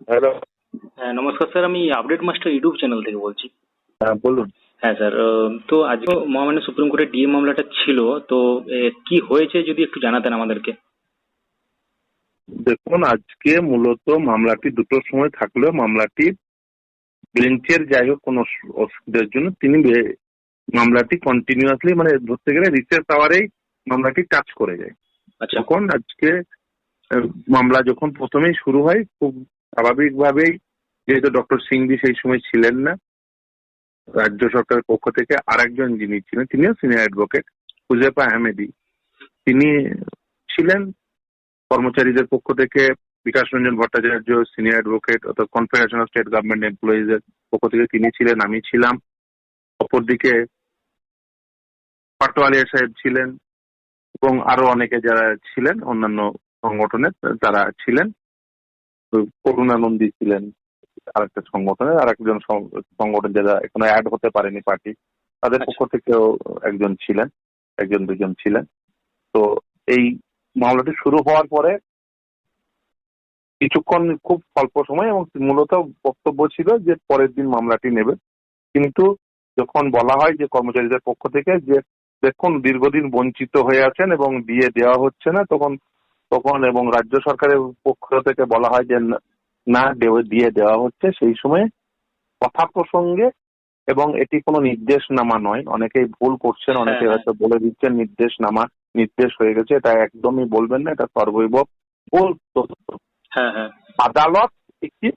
Hello হ্যাঁ নমস্কার sir আমি আপডেট মাস্টার ইউটিউব চ্যানেল থেকে বলছি। হ্যাঁ বলুন। হ্যাঁ স্যার তো আজকে মহামান্য সুপ্রিম কোর্টের ডিএ মামলাটা ছিল তো কি হয়েছে যদি একটু জানাতেন আমাদেরকে? দেখুন আজকে মূলত মামলাটি দুটোর সময় থাকলেও মামলাটি বেঞ্চের যাই হোক কোনো অসুবিধার জন্য তিনি মামলাটি কন্টিনিউয়াসলি মানে ধরতে গেলে রিসেস পাওয়ারেই মামলাটি টাচ করে যায়। আচ্ছা। তখন আজকে মামলা যখন প্রথমেই শুরু হয় খুব স্বাভাবিকভাবেই যেহেতু ডক্টর সিংভি সেই সময় ছিলেন না, রাজ্য সরকারের পক্ষ থেকে আরেকজন যিনি ছিলেন, তিনিও সিনিয়র অ্যাডভোকেট হুজেফা আহমেদি। তিনি ছিলেন কর্মচারীদের পক্ষ থেকে বিকাশ রঞ্জন ভট্টাচার্য সিনিয়র অ্যাডভোকেট অর্থাৎ কনফেডারেশন অফ স্টেট গভর্নমেন্ট এমপ্লয়িজের পক্ষ থেকে তিনি ছিলেন, আমি ছিলাম। অপরদিকে পাটোয়ালিয়া সাহেব ছিলেন এবং আরও অনেকে যারা ছিলেন, অন্যান্য সংগঠনের তারা ছিলেন। করুণানন্দী ছিলেন আরেকটা সংগঠনের আর একজন সংগঠন যারা এখনও অ্যাড হতে পারেনি পার্টি তাদের আচ্ছা। পক্ষ থেকেও একজন ছিলেন একজন দুজন ছিলেন তো এই মামলাটি শুরু হওয়ার পরে কিছুক্ষণ খুব অল্প সময় এবং মূলত বক্তব্য ছিল যে পরের দিন মামলাটি নেবে কিন্তু যখন বলা হয় যে কর্মচারীদের পক্ষ থেকে যে দেখুন দীর্ঘদিন বঞ্চিত হয়ে আছেন এবং দিয়ে দেওয়া হচ্ছে না তখন তখন এবং রাজ্য সরকারের পক্ষ থেকে বলা হয় যে না- দিয়ে দেওয়া হচ্ছে। সেই সময় কথা প্রসঙ্গে এবং এটি কোনো নির্দেশনামা নয়। অনেকেই ভুল করছেন অনেকে হ্যাঁ, হয়তো বলে দিচ্ছেন নির্দেশনামা নির্দেশ হয়ে গেছে। এটা একদমই বলবেন না এটা সর্বৈব ভুল তথ্য। হ্যাঁ হ্যাঁ। আদালত একটি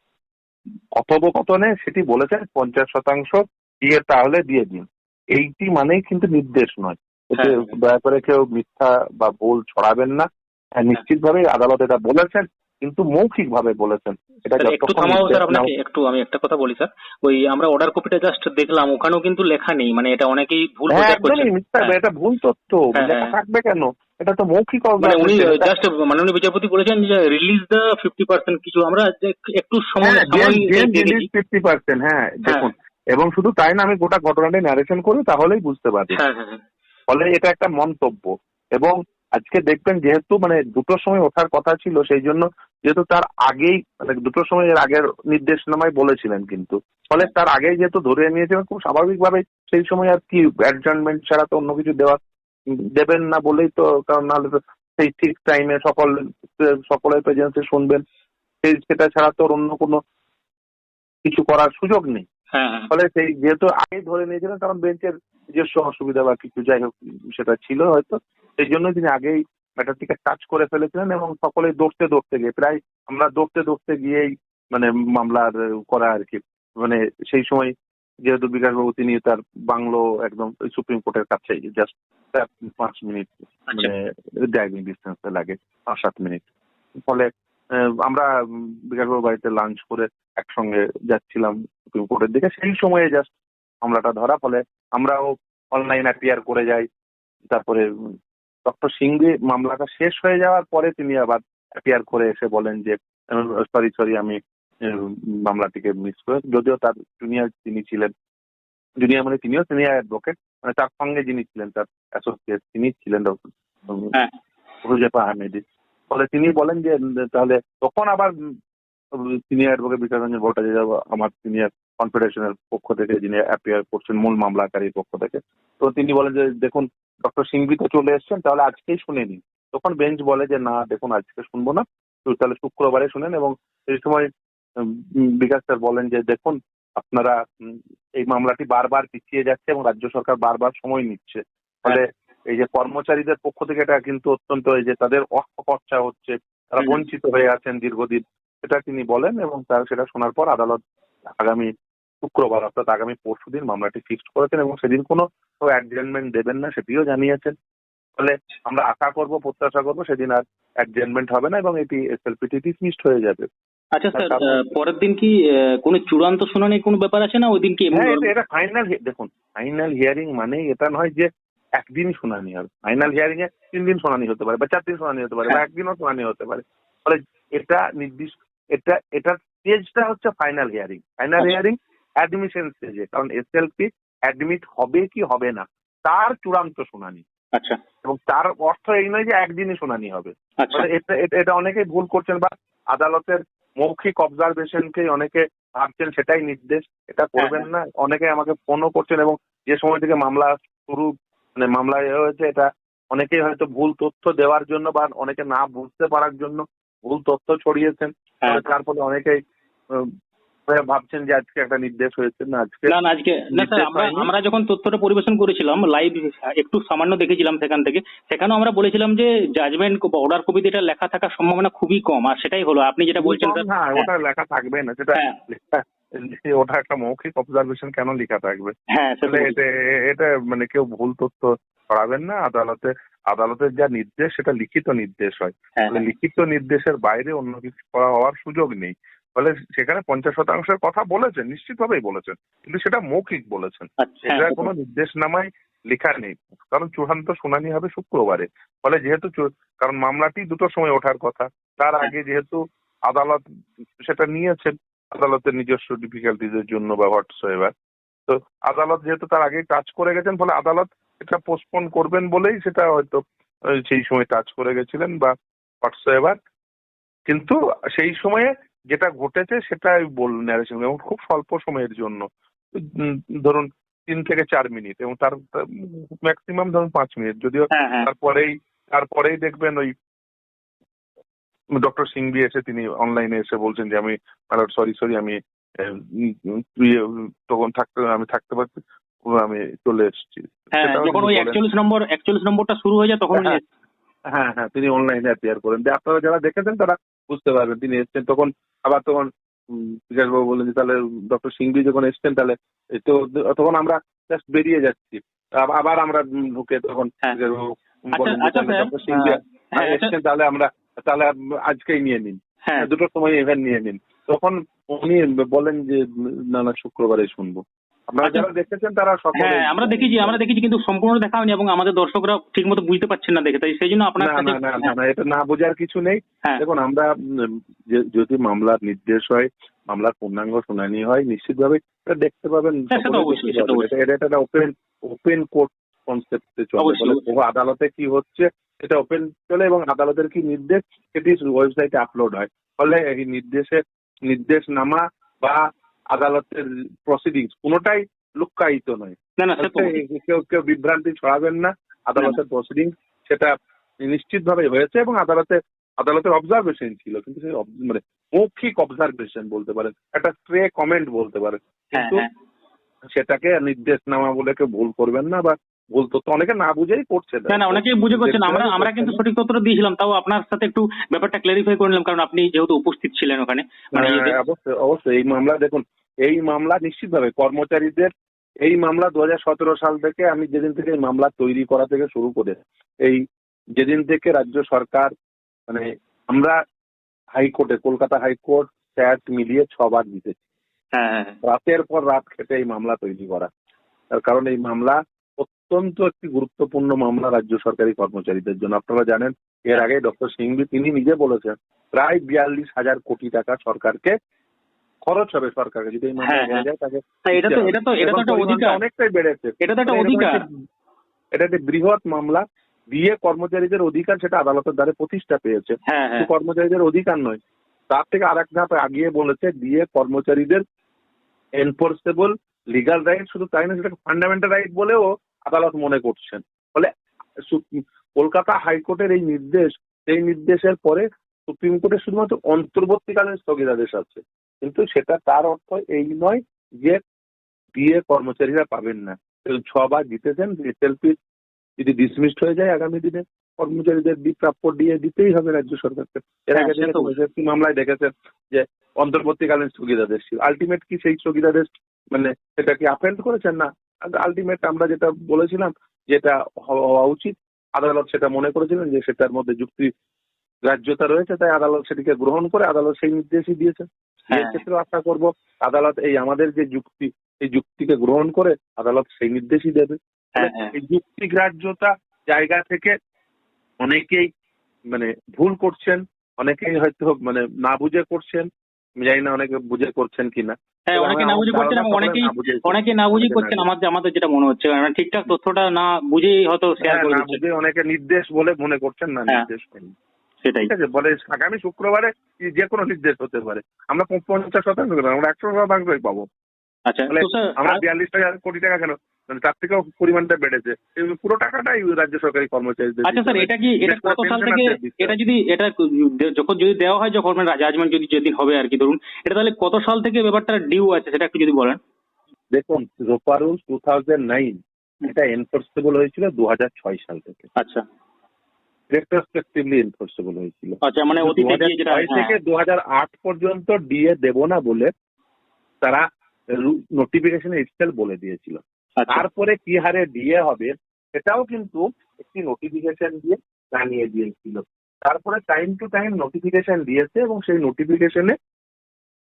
কথোপকথনে সেটি বলেছেন পঞ্চাশ শতাংশ দিয়ে তাহলে দিয়ে দিন। এইটি মানেই কিন্তু নির্দেশ নয়। এতে হ্যাঁ। দয়া করে কেউ মিথ্যা বা ভুল ছড়াবেন না। হ্যাঁ, নিশ্চিতভাবেই আদালত এটা বলেছেন কিন্তু মৌখিক ভাবে বলেছেন। এটা একটু থামাও স্যার আপনাকে একটু আমি একটা কথা বলি স্যার। ওই আমরা অর্ডার কপিটা জাস্ট দেখলাম ওখানেও কিন্তু লেখা নেই মানে এটা অনেকেই ভুল হ্যাঁ হ্যাঁ। এটা ভুল তথ্য। থাকবে কেন? এটা তো মৌখিক মানে উনি জাস্ট মাননীয় বিচারপতি বলেছেন যে রিলিজ দ্য ফিফটি পার্সেন্ট কিছু। আমরা একটু সময় ফিফটি পার্সেন্ট হ্যাঁ দেখুন। এবং শুধু তাই না আমি গোটা ঘটনাটি ন্যারেশন করি তাহলেই বুঝতে হ্যাঁ। ফলে এটা একটা মন্তব্য। এবং আজকে দেখবেন যেহেতু মানে দুটোর সময় ওঠার কথা ছিল সেই জন্য যেহেতু তার আগেই মানে দুটোর সময় এর আগের নির্দেশনামায় বলেছিলেন কিন্তু। ফলে তার আগেই যেহেতু ধরে নিয়েছিলেন খুব স্বাভাবিকভাবে সেই সময় আর কি অ্যাডজার্নমেন্ট ছাড়া তো অন্য কিছু দেওয়া দেবেন না বলেই তো কারণ নাহলে তো সেই ঠিক টাইমে সকল সকলের প্রেজেন্সে শুনবেন। সেই সেটা ছাড়া তো অন্য কোনো কিছু করার সুযোগ নেই। হ্যাঁ হ্যাঁ। ফলে সেই যেহেতু আগেই ধরে নিয়েছিলেন কারণ বেঞ্চের নিজস্ব অসুবিধা বা কিছু যাই হোক সেটা ছিল হয়তো। সেই জন্য তিনি আগেই ম্যাটারটিকে টাচ করে ফেলেছিলেন এবং সকলেই দৌড়তে দৌড়তে গিয়ে প্রায় আমরা দৌড়তে দৌড়তে গিয়েই মানে মামলার করা আর কি। মানে সেই সময় যেহেতু বিকাশবাবু তিনি তার বাংলো একদম সুপ্রিম কোর্টের কাছেই জাস্ট পাঁচ মিনিট মানে ড্রাইভিং ডিস্টেন্স লাগে পাঁচ সাত মিনিট। ফলে আমরা উম, বিকাশবাবু বাড়িতে লাঞ্চ করে একসঙ্গে যাচ্ছিলাম সুপ্রিম কোর্টের দিকে। সেই সময়ে জাস্ট মামলাটা ধরা ফলে আমরাও অনলাইন অ্যাপিয়ার করে যাই তারপরে ডক্টর সিংভি মামলাটা শেষ হয়ে যাওয়ার পরে তিনি আবার অ্যাপিয়ার করে এসে বলেন যে সরি সরি আমি মামলাটিকে মিস করে যদিও তার জুনিয়র তিনি ছিলেন জুনিয়র মানে তিনিও সিনিয়র অ্যাডভোকেট মানে তার সঙ্গে যিনি ছিলেন তার অ্যাসোসিয়েট তিনি ছিলেন ডক্টর হ্যাঁ। আহমেদি। ফলে তিনি বলেন যে তাহলে তখন আবার সিনিয়র অ্যাডভোকেট বিকাশ রঞ্জন ভট্টাচার্য আমার সিনিয়র কনফেডারেশনের পক্ষ থেকে যিনি অ্যাপিয়ার করছেন মূল মামলাকারীর পক্ষ থেকে তো তিনি বলেন যে দেখুন ডক্টর সিংভি তো চলে এসছেন তাহলে আজকেই শুনে নিন। তখন বেঞ্চ বলে যে না দেখুন আজকে শুনব না। তো তাহলে শুক্রবারে শুনেন এবং এই সময় বিকাশ স্যার বলেন যে দেখুন আপনারা এই মামলাটি বারবার পিছিয়ে যাচ্ছে এবং রাজ্য সরকার বারবার সময় নিচ্ছে। ফলে এই যে কর্মচারীদের পক্ষ থেকে এটা কিন্তু অত্যন্ত এই যে তাদের অর্থ খরচা হচ্ছে তারা বঞ্চিত হয়ে আছেন দীর্ঘদিন। সেটা তিনি বলেন এবং তার সেটা শোনার পর আদালত আগামী শুক্রবার অর্থাৎ আগামী পরশু দিন মামলাটি ফিক্সড করেছেন এবং সেদিন কোনো অ্যাডজেন্টমেন্ট দেবেন না সেটিও জানিয়েছেন। ফলে আমরা আশা করব প্রত্যাশা করব সেদিন আর অ্যাডজেন্টমেন্ট হবে না এবং এটি এসএলপিটি ডিসমিসড হয়ে যাবে। আচ্ছা স্যার পরের দিন কি কোনো চূড়ান্ত শুনানির কোনো ব্যাপার আছে না? ওই দিন কি হ্যাঁ এটা- ফাইনাল দেখুন ফাইনাল হিয়ারিং মানে এটা নয় যে একদিনই শুনানি হবে। ফাইনাল হিয়ারিং এ তিন দিন শুনানি হতে পারে বা চার দিন শুনানি হতে পারে বা হ্যাঁ। একদিনও শুনানি হতে পারে। ফলে এটা নির্দিষ্ট এটা এটার স্টেজটা হচ্ছে final hearing final. Hearing admission স্টেজে কারণ এসএলপি অ্যাডমিট হবে কি হবে না তার চূড়ান্ত শুনানি। আচ্ছা। এবং তার অর্থ এই নয় যে একদিনই শুনানি হবে। আচ্ছা। এটা এটা- অনেকেই ভুল করছেন বা আদালতের মৌখিক অবজারভেশনকেই অনেকে ভাবছেন সেটাই নির্দেশ। এটা করবেন হ্যাঁ, না। অনেকে আমাকে ফোনও করছেন এবং যে সময় থেকে মামলা শুরু মানে মামলা এ হয়েছে এটা অনেকেই হয়তো ভুল তথ্য দেওয়ার জন্য বা অনেকে না বুঝতে পারার জন্য ভুল তথ্য ছড়িয়েছেন। হ্যাঁ। তার ফলে অনেকেই ভাবছেন যে আজকে একটা নির্দেশ হয়েছে না আজকে না না আজকে না স্যার আমরা আমরা যখন তথ্যটা পরিবেশন করেছিলাম লাইভ একটু সামান্য দেখেছিলাম সেখান থেকে সেখানেও আমরা বলেছিলাম যে জাজমেন্ট বা অর্ডার কপিতে এটা লেখা থাকার সম্ভাবনা খুবই কম আর সেটাই হলো। আপনি যেটা বলছেন স্যার হ্যাঁ। ওটা লেখা থাকবে না সেটা হ্যাঁ। ওটা একটা মৌখিক অবজারভেশন কেন লেখা থাকবে? হ্যাঁ এটা এটা মানে কেউ ভুল তথ্য ছড়াবেন না আদালতে আদালতের যা নির্দেশ সেটা লিখিত নির্দেশ হয়। হ্যাঁ। লিখিত নির্দেশের বাইরে অন্য কিছু করা হওয়ার সুযোগ নেই। ফলে সেখানে পঞ্চাশ শতাংশের কথা বলেছেন নিশ্চিতভাবেই বলেছেন। কিন্তু সেটা মৌখিক বলেছেন। আচ্ছা হ্যাঁ, এটা কোনো নির্দেশনামায় লেখা নেই। কারণ চূড়ান্ত শুনানি হবে শুক্রবারে। ফলে যেহেতু কারণ মামলাটি দুটোর সময় ওঠার কথা। তার আগে যেহেতু আদালত সেটা নিয়েছেন আদালতের নিজস্ব ডিফিকাল্টিজের জন্য বা হোয়াটসঅ্যাপ তো আদালত যেহেতু তার আগেই টাচ করে গেছেন ফলে আদালত এটা পোস্টপোন করবেন বলেই সেটা হয়তো সেই সময় টাচ করে গেছিলেন বা হোয়াটসঅ্যাপ কিন্তু সেই সময়ে যেটা ঘটেছে সেটাই বল ন্যারেশন এবং খুব স্বল্প সময়ের জন্য। ধরুন তিন থেকে চার মিনিট এবং তার ম্যাক্সিমাম ধরুন পাঁচ মিনিট যদিও হ্যাঁ হ্যাঁ। তারপরেই তারপরেই দেখবেন ওই ডক্টর সিংভি এসে তিনি অনলাইনে এসে বলছেন যে আমি সরি সরি আমি ইয়ে, তখন থাকতে আমি থাকতে পারছি আমি চলে এসেছি। হ্যাঁ যখন ওই একচল্লিশ নম্বর একচল্লিশ নম্বরটা শুরু হয়ে যায় তখন হ্যাঁ, হ্যাঁ হ্যাঁ তিনি অনলাইনে অ্যাপিয়ার করেন। আপনারা যারা দেখেছেন তারা বুঝতে পারবেন তিনি এসছেন তখন আবার তখন বিকাশবাবু বললেন যে তাহলে ডক্টর সিংভি যখন এসছেন তাহলে তো তখন আমরা জাস্ট বেরিয়ে যাচ্ছি। আবার আমরা ঢুকে তখন হ্যাঁ। বিকাশবাবু আচ্ছা আচ্ছা ডক্টর সিংভি হ্যাঁ, হ্যাঁ, আচ্ছা, এসছেন তাহলে আমরা তাহলে আজকেই নিয়ে নিন। হ্যাঁ। দুটোর সময় ইভেন্ট নিয়ে নিন। তখন উনি বলেন যে না না শুক্রবারে শুনব। আপনারা আচ্ছা। যারা দেখেছেন তারা হ্যাঁ আমরা দেখেছি আমরা দেখেছি কিন্তু সম্পূর্ণ দেখা হয়নি এবং আমাদের দর্শকরা ঠিক মতো বুঝতে পারছেন না দেখে তাই সেই জন্য আপনার না না না না না এটা না বোঝার কিছু নেই। হ্যাঁ। দেখুন আমরা যদি মামলার নির্দেশ হয় মামলার পূর্ণাঙ্গ শুনানি হয় নিশ্চিতভাবে এটা দেখতে পাবেন হ্যাঁ। এটা- এটা একটা ওপেন ওপেন কোর্ট কনসেপ্টে চলে আদালতে কি হচ্ছে সেটা ওপেন চলে এবং আদালতের কি নির্দেশ সেটি ওয়েবসাইটে আপলোড হয়। ফলে এই নির্দেশে নির্দেশনামা বা আদালতের প্রসিডিংস কোনোটাই লুক্কায়িত নয়। না ফলে কেউ কেউ বিভ্রান্তি ছড়াবেন না। আদালতের প্রসিডিং সেটা নিশ্চিতভাবে হয়েছে এবং আদালতে আদালতের অবজারভেশন ছিল কিন্তু সেই মানে মৌখিক অবজারভেশন বলতে পারেন একটা স্ট্রে কমেন্ট বলতে পারেন। হ্যাঁ কিন্তু হ্যাঁ। সেটাকে নির্দেশনামা বলে কেউ ভুল করবেন না বা ভুল তথ্য অনেকে না বুঝেই করছে না না অনেকেই বুঝে করছেন আমরা আমরা কিন্তু সঠিক তথ্যটা দিয়েছিলাম তাও আপনার সাথে একটু ব্যাপারটা ক্লারিফাই করে নিলাম কারণ আপনি যেহেতু উপস্থিত ছিলেন ওখানে। মানে হ্যাঁ, অবশ্যই অবশ্যই। এই মামলা দেখুন এই মামলা নিশ্চিতভাবে কর্মচারীদের এই মামলা দুহাজার সতেরো সাল থেকে আমি যেদিন থেকে এই মামলা তৈরি করা থেকে শুরু করে এই যেদিন থেকে রাজ্য সরকার মানে আমরা হাইকোর্টে কলকাতা হাইকোর্ট স্যাট মিলিয়ে ছবার জিতেছি। হ্যাঁ হ্যাঁ। রাতের পর রাত খেটে এই মামলা তৈরি করা। তার কারণ এই মামলা অত্যন্ত একটি গুরুত্বপূর্ণ মামলা রাজ্য সরকারি কর্মচারীদের জন্য। আপনারা জানেন এর আগে ডক্টর সিংভি তিনি নিজে বলেছেন প্রায় বিয়াল্লিশ হাজার কোটি টাকা সরকারকে খরচ হবে সরকারকে যদি এই মামলা হ্যাঁ, হ্যাঁ। যায় তাকে এটা তো এটা তো এটা তো একটা অধিকার। অনেকটাই বেড়েছে। এটা তো একটা মানে অধিকার। এটা একটি বৃহৎ মামলা দিয়ে কর্মচারীদের অধিকার সেটা আদালতের দ্বারে প্রতিষ্ঠা পেয়েছে। হ্যাঁ হ্যাঁ। কর্মচারীদের অধিকার নয়। তার থেকে আরেক ধাপ আগিয়ে বলেছে দিয়ে কর্মচারীদের এনফোর্সেবল লিগাল রাইট শুধু তাই না সেটাকে ফান্ডামেন্টাল রাইট বলেও আদালত মনে করছেন। ফলে কলকাতা হাইকোর্টের এই নির্দেশ সেই নির্দেশের পরে সুপ্রিম কোর্টের শুধুমাত্র অন্তর্বর্তীকালীন স্থগিতাদেশ আছে। কিন্তু সেটা তার অর্থ এই নয় যে দিয়ে কর্মচারীরা পাবেন না। ছবার জিতেছেন এসএলপি যদি ডিসমিসড হয়ে যায় আগামী দিনে কর্মচারীদের প্রাপ্য দিয়ে দিতেই হবে রাজ্য সরকারকে। এর হ্যাঁ, আগে সে তো দেখেছেন এসএলপি মামলায় দেখেছেন যে অন্তর্বর্তীকালীন স্থগিতাদেশ ছিল। আলটিমেট কি সেই স্থগিতাদেশ মানে সেটা কি আপেন্ড করেছেন না? আলটিমেট আমরা যেটা বলেছিলাম যেটা হওয়া উচিত আদালত সেটা মনে করেছিলেন যে সেটার মধ্যে যুক্তি গ্রাহ্যতা রয়েছে তাই আদালত সেটিকে গ্রহণ করে আদালত সেই নির্দেশই দিয়েছে। হ্যাঁ। এর ক্ষেত্রে আশা করব আদালত এই আমাদের যে যুক্তি এই যুক্তিকে গ্রহণ করে আদালত সেই নির্দেশই দেবে। হ্যাঁ হ্যাঁ। এই যুক্তি গ্রাহ্যতা জায়গা থেকে অনেকেই মানে ভুল করছেন অনেকেই হয়তো মানে না বুঝে করছেন জানি না অনেকে বুঝে করছেন কিনা। হ্যাঁ অনেকে না বুঝে করছেন এবং অনেকেই অনেকে না বুঝেই করছেন আমাদের আমাদের যেটা মনে হচ্ছে মানে ঠিকঠাক তথ্যটা না বুঝেই হয়তো শেয়ার হ্যাঁ, করে দিচ্ছে। অনেকে নির্দেশ বলে মনে করছেন না হ্যাঁ। নির্দেশ সেটাই। ঠিক আছে বলে আগামী শুক্রবারে যে কোনো নির্দেশ হতে পারে। আমরা পঞ্চাশ শতাংশ আমরা একশো শতাংশই পাবো। আচ্ছা তাহলে তো স্যার আমরা বিয়াল্লিশ টাকা কোটি টাকা কেন? মানে তার থেকেও পরিমাণটা বেড়েছে। পুরো টাকাটাই রাজ্য সরকারি কর্মচারীদের আচ্ছা স্যার এটা কি এটা কত সাল থেকে এটা যদি এটা যখন যদি দেওয়া হয় যখন মানে জাজমেন্ট যদি যেদিন হবে আর কি ধরুন এটা তাহলে কত সাল থেকে ব্যাপারটা ডিউ আছে সেটা একটু যদি বলেন? দেখুন ROPA rules two thousand nine এটা এনফোর্সেবল হয়েছিল দু হাজার ছয় সাল থেকে। আচ্ছা। রেট্রোস্পেক্টিভলি এনফোর্সেবল হয়েছিল। আচ্ছা মানে অতীতে দিয়ে যেটা থেকে হ্যাঁ, দু হাজার আট পর্যন্ত ডিএ দেব না বলে তারা নোটিফিকেশনে ইটসেল বলে দিয়েছিল। আচ্ছা। তারপরে কি হারে ডিএ হবে সেটাও কিন্তু একটি নোটিফিকেশন দিয়ে জানিয়ে দিয়েছিল। তারপরে টাইম টু টাইম নোটিফিকেশন দিয়েছে এবং সেই নোটিফিকেশনে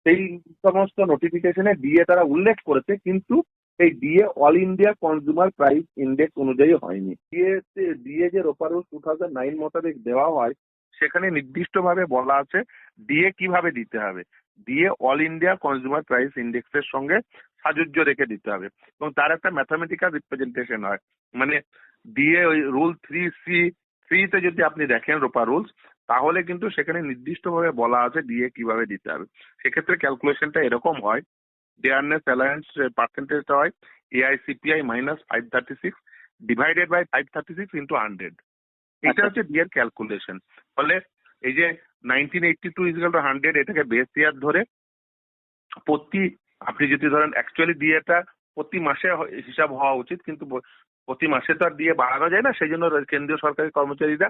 সেই সমস্ত নোটিফিকেশনে ডিএ তারা উল্লেখ করেছে কিন্তু এই DA all India consumer price index অনুযায়ী হয়নি। ডিএ ডিএ যে রোপার টু থাউজেন্ড নাইন মোতাবেক দেওয়া হয় সেখানে নির্দিষ্টভাবে বলা আছে ডিএ কীভাবে দিতে হবে। DA all India consumer price ইন্ডেক্সের সঙ্গে সাজুজ্য রেখে দিতে হবে। এবং তার একটা ম্যাথামেটিক্যাল রিপ্রেজেন্টেশন হয়। মানে ডিএ ওই রুল থ্রি সি থ্রিতে যদি আপনি দেখেন রোপা রুলস তাহলে কিন্তু সেখানে নির্দিষ্টভাবে বলা আছে ডিএ কীভাবে দিতে হবে। সেক্ষেত্রে ক্যালকুলেশনটা এরকম হয়। ডেয়ারনেস অ্যালায়েন্স পার্সেন্টেজটা হয়। AICPI minus five thirty six divided by five thirty six into hundred এটা আচ্ছা। হচ্ছে ডিএর ক্যালকুলেশন ফলে এই যে nineteen eighty two equal to hundred এটাকে বেস ইয়ার ধরে প্রতি আপনি যদি ধরেন অ্যাকচুয়ালি ডিএটা প্রতি মাসে হিসাব হওয়া উচিত কিন্তু প্রতি মাসে তো আর দিয়ে বাড়ানো যায় না সেই জন্য কেন্দ্রীয় সরকারি কর্মচারীরা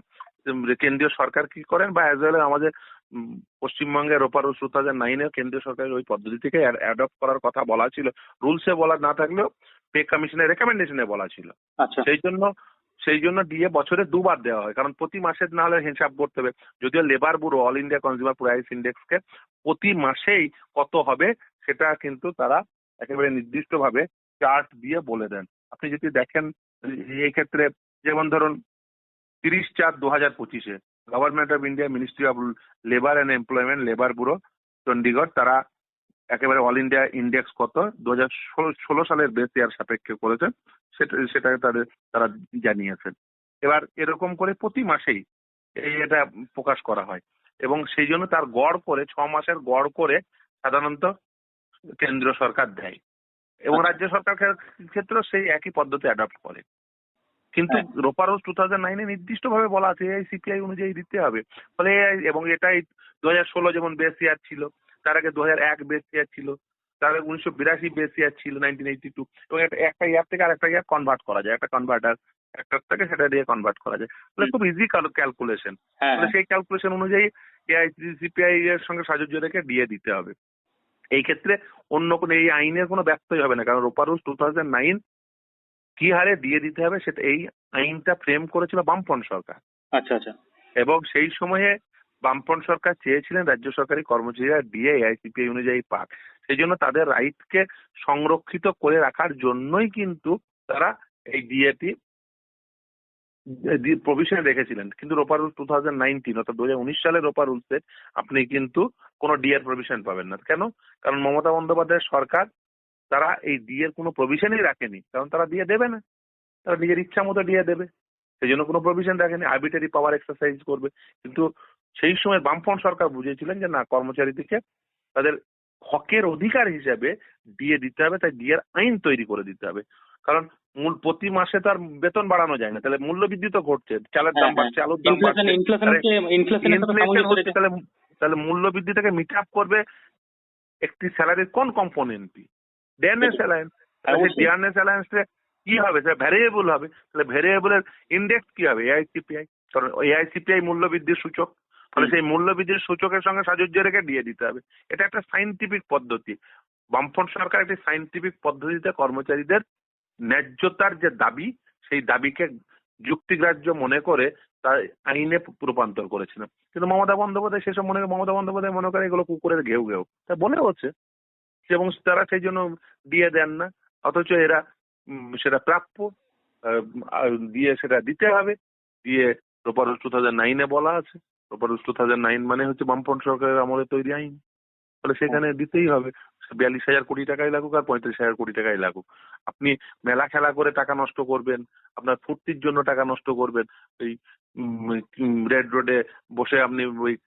কেন্দ্রীয় সরকার কি করেন বা অ্যাজ ওয়েল আমাদের উম, পশ্চিমবঙ্গের ওপার টু থাউজেন্ড নাইনে কেন্দ্রীয় সরকারের ওই পদ্ধতি থেকে অ্যাডপ্ট করার কথা বলা ছিল। রুলসে বলা না থাকলেও পে কমিশনের রেকমেন্ডেশনে বলা ছিল। আচ্ছা। সেই জন্য সেই জন্য ডিএ বছরে দুবার দেওয়া হয়। কারণ প্রতি মাসে না হলে হিসাব করতে হবে। যদিও labour bureau all India consumer price ইন্ডেক্সকে প্রতি মাসেই কত হবে সেটা কিন্তু তারা একেবারে নির্দিষ্টভাবে চার্ট দিয়ে বলে দেন। আপনি যদি দেখেন, এই ক্ষেত্রে যেমন ধরুন তিরিশ চার দু হাজার পঁচিশে government of India ministry of labour and employment labour bureau Chandigarh তারা একেবারে অল ইন্ডিয়া ইন্ডেক্স কত? দু হাজার ষোলো সালের বেস ইয়ার সাপেক্ষে করেছেন সেটা তাদের তারা জানিয়েছেন। এবার এরকম করে প্রতি মাসেই এই এটা প্রকাশ করা হয়। এবং সেই জন্য তার গড় করে ছ মাসের গড় করে সাধারণত কেন্দ্র সরকার দেয়। এবং। রাজ্য সরকার ক্ষেত্রেও সেই একই পদ্ধতি অ্যাডপ্ট করে। কিন্তু হ্যাঁ। রোপারোস টু থাউজেন্ড নাইনে নির্দিষ্ট ভাবে বলা আছে এই সিপিআই অনুযায়ী দিতে হবে। ফলে এবং এটাই দু হাজার ষোলো যেমন বেস ইয়ার ছিল তার আগে দু হাজার এক বেস ইয়ার ছিল তার আগে উনিশশো বিরাশি বেস ইয়ার ছিল নাইনটিন এইটি টু এবং একটা- ইয়ার থেকে আরেকটা ইয়ার কনভার্ট করা যায় একটা কনভার্টার একটা থেকে সেটা দিয়ে কনভার্ট করা যায়। ফলে খুব ইজি ক্যালকুলেশন হ্যাঁ সেই ক্যালকুলেশন অনুযায়ী সিপিআই এর সঙ্গে সাহায্য রেখে দিয়ে দিতে হবে। এই ক্ষেত্রে অন্য কোনো এই আইনের কোনো ব্যর্থই হবে না কারণ রোপারুস টু থাউজেন্ড নাইন কি হারে দিয়ে দিতে হবে সেটা এই আইনটা ফ্রেম করেছিল বামপন সরকার। আচ্ছা আচ্ছা। এবং সেই সময়ে বামপন সরকার চেয়েছিলেন রাজ্য সরকারি কর্মচারীরা ডিএ আইসিপিআই অনুযায়ী পাক। সেই জন্য তাদের রাইটকে সংরক্ষিত করে রাখার জন্যই কিন্তু তারা এই ডিএটি প্রভিশন রেখেছিলেন। কিন্তু রোপার রুল টু থাউজেন্ড নাইনটিন অর্থাৎ দু হাজার রুলসে আপনি কিন্তু কোনো ডিএর প্রভিশন পাবেন না। কেন? কারণ মমতা বন্দ্যোপাধ্যায়ের সরকার তারা এই ডিএর কোনো প্রভিশনই রাখেনি, কারণ তারা দিয়ে দেবে না। তারা নিজের ইচ্ছা মতো দিয়ে দেবে। সেই জন্য কোনো প্রভিশন রাখেনি। আর্বিটারি পাওয়ার এক্সারসাইজ করবে। কিন্তু সেই সময় বামফ্রন্ট সরকার বুঝেছিলেন যে না কর্মচারীদেরকে তাদের হকের অধিকার হিসেবে ডিএ দিতে হবে তাই ডিএর আইন তৈরি করে দিতে হবে। কারণ মূল প্রতি মাসে তো আর বেতন বাড়ানো যায় না তাহলে মূল্য বৃদ্ধি তো ঘটছে চালের দাম হ্যাঁ, বাড়ছে আলুর দাম বাড়ছে তাহলে তাহলে মূল্য বৃদ্ধিটাকে মিট আপ করবে একটি স্যালারির কোন কম্পোনেন্টটি ডিয়ারনেস অ্যালায়েন্স তাহলে। ডিয়ারনেস অ্যালায়েন্সটা কি হবে? সেটা ভ্যারিয়েবল হবে। তাহলে ভ্যারিয়েবলের ইন্ডেক্স কি হবে? এআইসিপিআই কারণ এআইসিপিআই মূল্য বৃদ্ধির সূচক। হুম। সেই মূল্য বৃদ্ধির সূচকের সঙ্গে সাজুজ্য রেখে দিয়ে দিতে হবে। এটা একটা সাইন্টিফিক পদ্ধতি। বামফ্রন্ট সরকার একটি সাইন্টিফিক পদ্ধতিতে কর্মচারীদের ন্যায্যতার যে দাবি সেই দাবিকে যুক্তিগ্রাহ্য মনে করে তার আইনে রূপান্তর করেছিল। কিন্তু মমতা বন্দ্যোপাধ্যায় সেসব মনে মমতা বন্দ্যোপাধ্যায় মনে করে এগুলো কুকুরের ঘেউ ঘেউ। তা বলে হচ্ছে এবং তারা সেই জন্য দিয়ে দেন না। অথচ এরা সেটা প্রাপ্য দিয়ে সেটা দিতে হবে। দিয়ে টু থাউজেন্ড নাইনে বলা আছে। রোপারুস টু থাউজেন্ড নাইন মানে হচ্ছে বামফ্রন্ট সরকারের আমলে তৈরি আইন। তাহলে সেখানে দিতেই হবে। বিয়াল্লিশ হাজার কোটি টাকাই লাগুক আর পঁয়ত্রিশ হাজার কোটি টাকাই লাগুক। আপনি মেলা খেলা করে টাকা নষ্ট করবেন আপনার ফুর্তির জন্য টাকা নষ্ট করবেন এই রেড রোডে বসে আপনি ওই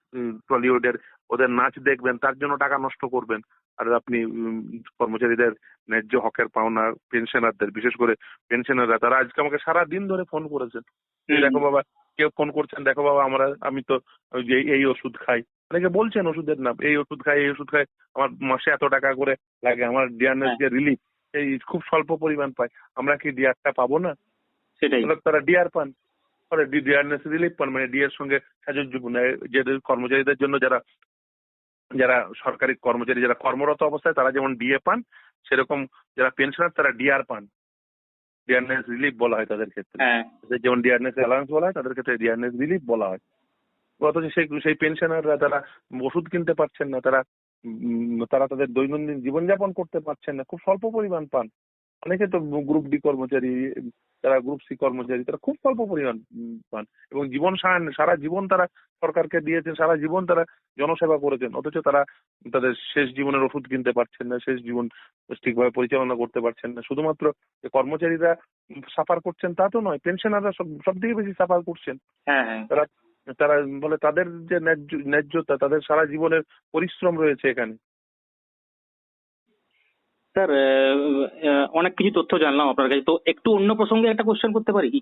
টলিউডের ওদের নাচ দেখবেন তার জন্য টাকা নষ্ট করবেন। আর আপনি উম, কর্মচারীদের ন্যায্য হকের পাওনা পেনশনারদের বিশেষ করে পেনশনাররা তারা আজকে আমাকে সারা দিন ধরে ফোন করেছেন দেখো বাবা কেউ ফোন করছেন দেখো বাবা আমরা আমি তো যে এই ওষুধ খাই। অনেকে বলছেন ওষুধের নাম এই ওষুধ খাই এই ওষুধ খাই আমার মাসে এত টাকা করে লাগে আমার ডিয়ারনেস হ্যাঁ। যে রিলিফ এই খুব স্বল্প পরিমাণ পাই আমরা কি ডিয়ারটা পাবো না? সেটাই। তারা ডিয়ার পান। পরে ডিয়ারনেস রিলিফ পান মানে ডিয়ার সঙ্গে সাহায্য যে কর্মচারীদের জন্য যারা যারা সরকারি কর্মচারী যারা কর্মরত অবস্থায় তারা যেমন ডিএ পান সেরকম যারা পেনশনার তারা ডিআর পান। ডিয়ারনেস রিলিফ বলা হয় তাদের ক্ষেত্রে। হ্যাঁ। যেমন ডিয়ারনেস অ্যালায়েন্স বলা হয় তাদের ক্ষেত্রে ডিয়ারনেস রিলিফ বলা হয়। অথচ সেই সেই পেনশনাররা তারা ওষুধ কিনতে পারছেন না তারা তারা তাদের দৈনন্দিন জীবনযাপন করতে পারছেন না খুব স্বল্প পরিমাণ পান। অনেকে তো গ্রুপ ডি কর্মচারী তারা গ্রুপ সি কর্মচারী তারা খুব স্বল্প পরিমাণ পান। এবং জীবন সারা- সারা জীবন তারা সরকারকে দিয়েছেন সারা জীবন তারা জনসেবা করেছেন অথচ তারা তাদের শেষ জীবনের ওষুধ কিনতে পারছেন না শেষ জীবন ঠিকভাবে পরিচালনা করতে পারছেন না। শুধুমাত্র কর্মচারীরা সাফার করছেন তা তো নয় পেনশনাররা সব সব থেকে বেশি সাফার করছেন। হ্যাঁ হ্যাঁ। তারা তারা বলে তাদের যে ন্যায্য ন্যায্যতা তাদের সারা জীবনের পরিশ্রম রয়েছে এখানে। স্যার অনেক কিছু তথ্য জানলাম আপনার কাছে। তো একটু অন্য প্রসঙ্গে একটা কোশ্চেন করতে পারি?